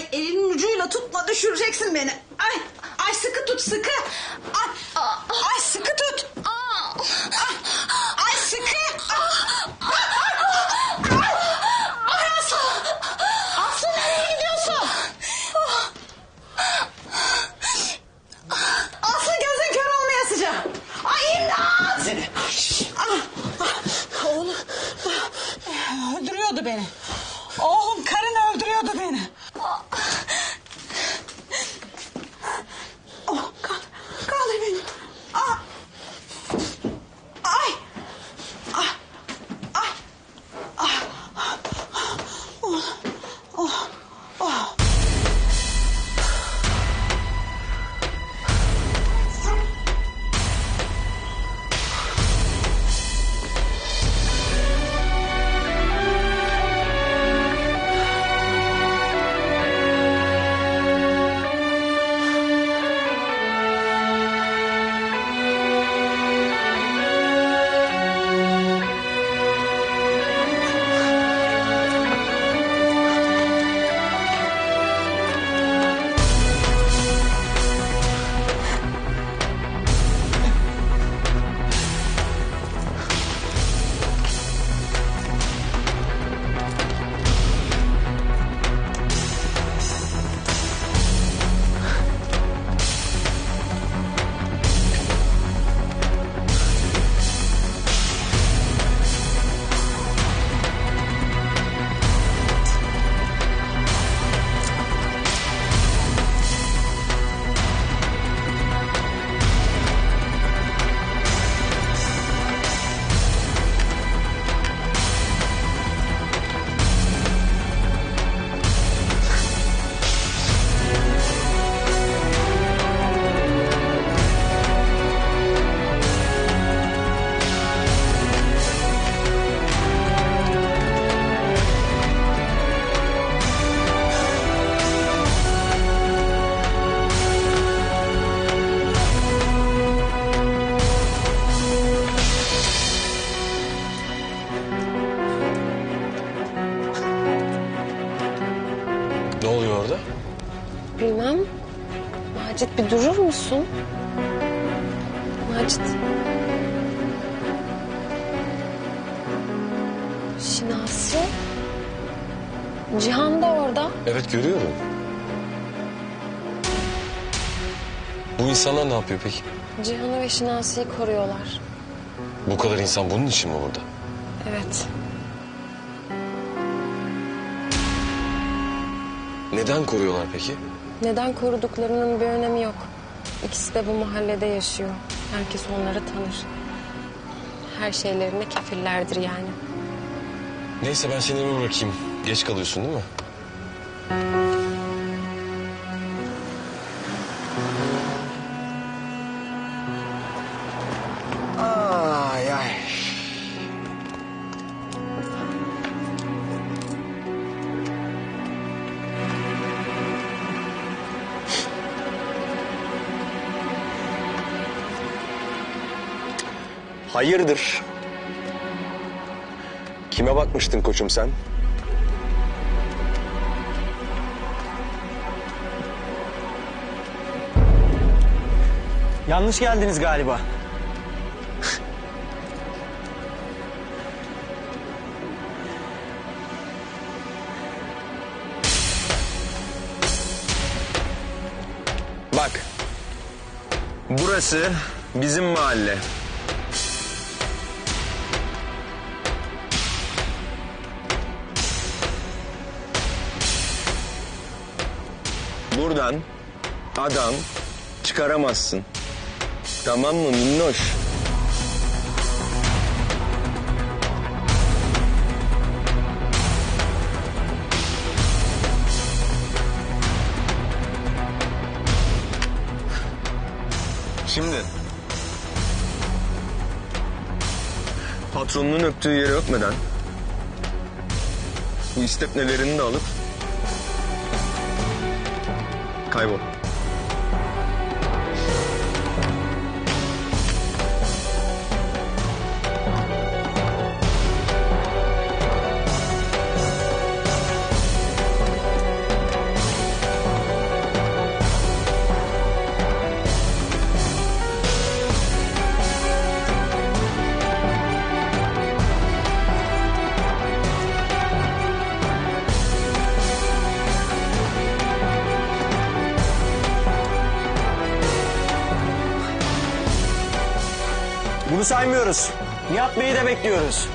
Ay elinin ucuyla tutma düşüreceksin beni. Ay, ay sıkı tut sıkı. Ay, ay sıkı tut. Ne oluyor orada? Bilmem. Macit bir durur musun? Macit. Şinasi. Cihan da orada. Evet görüyorum. Bu insanlar ne yapıyor peki? Cihan'ı ve Şinasi'yi koruyorlar. Bu kadar insan bunun için mi burada? Evet. Neden koruyorlar peki? Neden koruduklarının bir önemi yok. İkisi de bu mahallede yaşıyor. Herkes onları tanır. Her şeylerine kefillerdir yani. Neyse ben seni eve bırakayım. Geç kalıyorsun değil mi? Hayırdır? Kime bakmıştın koçum sen? Yanlış geldiniz galiba. Bak. Burası bizim mahalle. Buradan adam çıkaramazsın. Tamam mı minnoş? Şimdi. Patronunun öptüğü yeri öpmeden bu istepnelerini de alıp 开以 Grubu saymıyoruz. Nihat Bey'i de bekliyoruz.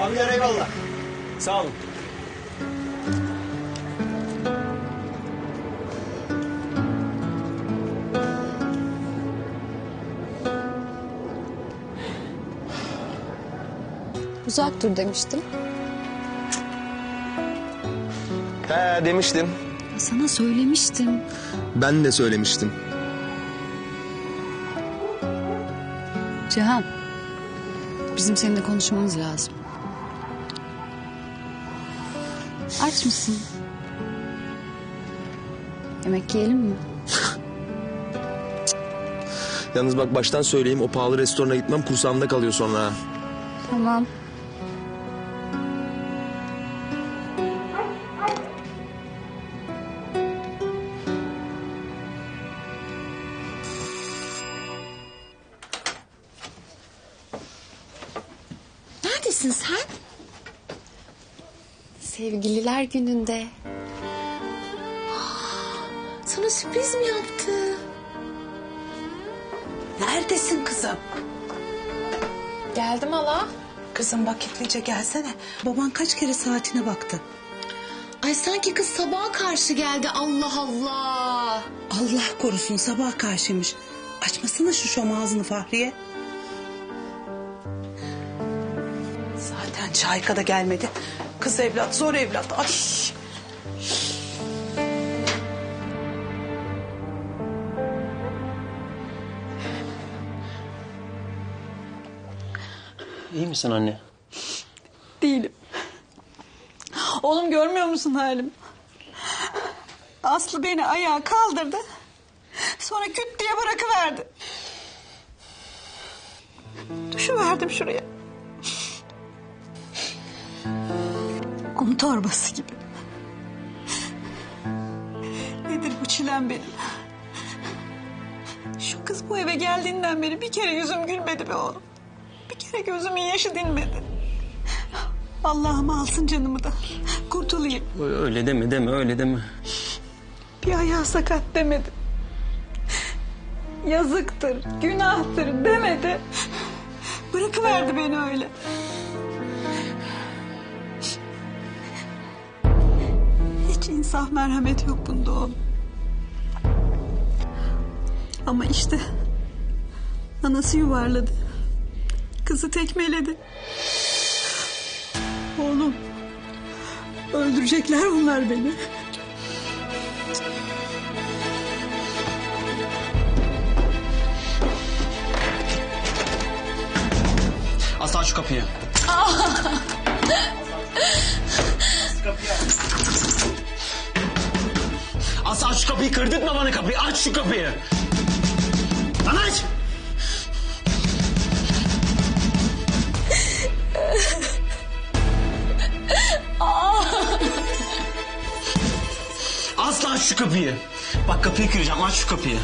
Abiler eyvallah. Sağ olun. Uzak dur demiştim. He demiştim. Sana söylemiştim. Ben de söylemiştim. Cihan. Bizim seninle konuşmamız lazım. Aç mısın? Yemek yiyelim mi? Yalnız bak baştan söyleyeyim o pahalı restorana gitmem kursağımda kalıyor sonra. ha. Tamam. Neredesin sen? Sevgililer gününde. Sana sürpriz mi yaptı? Neredesin kızım? Geldim hala. Kızım vakitlice gelsene. Baban kaç kere saatine baktı. Ay sanki kız sabaha karşı geldi. Allah Allah. Allah korusun sabah karşıymış. Açmasana şu şom ağzını Fahriye. Çayka da gelmedi. Kız evlat zor evlat. Ay. İyi misin anne? Değilim. Oğlum görmüyor musun halimi? Aslı beni ayağa kaldırdı. Sonra küt diye bırakıverdi. Düşüverdim şuraya. Torbası gibi. Nedir bu çilem benim? Şu kız bu eve geldiğinden beri bir kere yüzüm gülmedi be oğlum. Bir kere gözümün yaşı dinmedi. Allah'ım alsın canımı da kurtulayım. Öyle deme deme öyle deme. Bir ayağı sakat demedi. Yazıktır, günahtır demedi. Bırakıverdi beni öyle. İnsaf merhamet yok bunda oğlum. Ama işte anası yuvarladı. Kızı tekmeledi. Oğlum öldürecekler bunlar beni. Asla şu kapıyı. kapıyı kırdırtma bana kapıyı. Aç şu kapıyı. Lan aç. Asla aç şu kapıyı. Bak kapıyı kıracağım. Aç şu kapıyı.